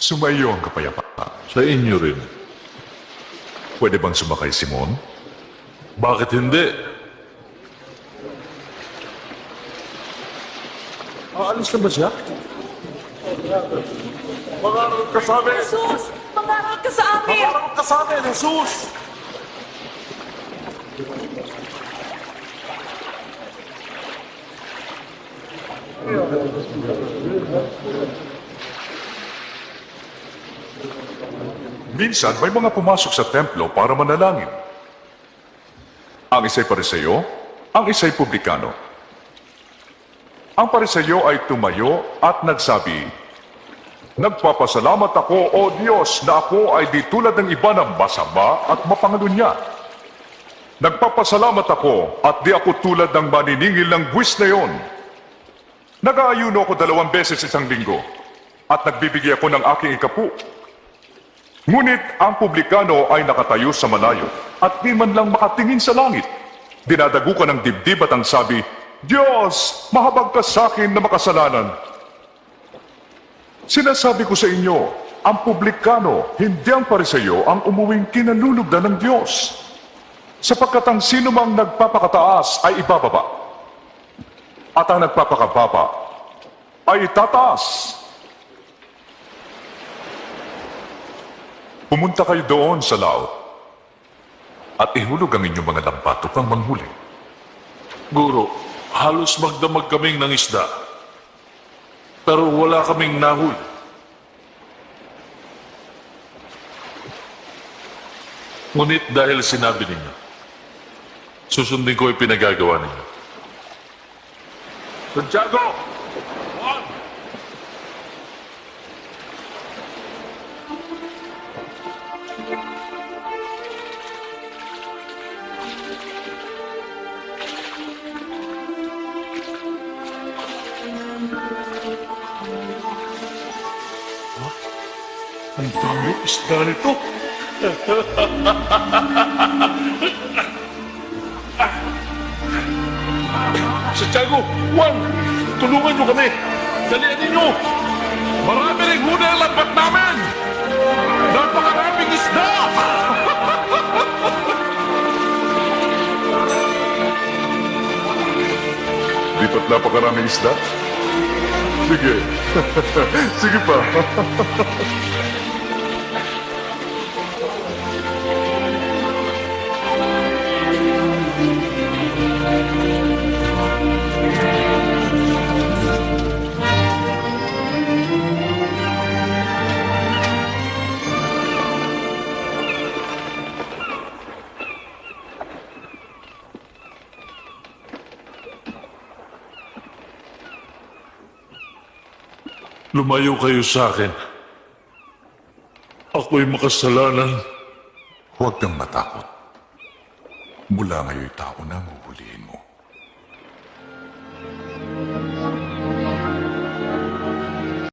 Sumayo ang kapayapaan. Sa inyo rin. Pwede bang sumakay, Simon? Bakit hindi? Aalis na ba siya? Mangarap ka sa amin! Jesus! Mangaral ka sa amin! Mangarap ka sa amin, Jesus! Minsan, may mga pumasok sa templo para manalangin. Ang isa'y pariseyo, ang isa'y publikano. Ang pariseyo ay tumayo at nagsabi, Nagpapasalamat ako, O Diyos, na ako ay di tulad ng iba na masama at mapangalunya. Nagpapasalamat ako at di ako tulad ng maniningil ng buwis na yon. Nag-aayuno ako dalawang beses isang linggo at nagbibigay ako ng aking ikapu. Ngunit ang publikano ay nakatayo sa malayo at di man lang makatingin sa langit. Dinadago ka ng dibdib at ang sabi, Diyos, mahabag ka sa akin na makasalanan. Sinasabi ko sa inyo, ang publikano, hindi ang pariseyo ang umuwing kinalulugdan ng Diyos. Sapagkat ang sino mang nagpapakataas ay ibababa. At ang nagpapakababa ay itataas. Pumunta kayo doon sa laot at ihulog ang inyong mga lambat upang manghuli. Guro, halos magdamag kaming ng isda. Pero wala kaming nahuli. Ngunit dahil sinabi ninyo, susundin ko yung pinagagawa ninyo. Santiago! Ang dami isda nito. Santiago! Juan! Tulungan nyo kami! Dalian ninyo! Marami rin huna ang lambat namin! Napakaraming isda! Di ba't napakaraming isda? Sige. Sige pa. Lumayo kayo sa akin. Ako'y makasalanan. Huwag kang matakot. Mula ngayon tao na ang huhulihin mo.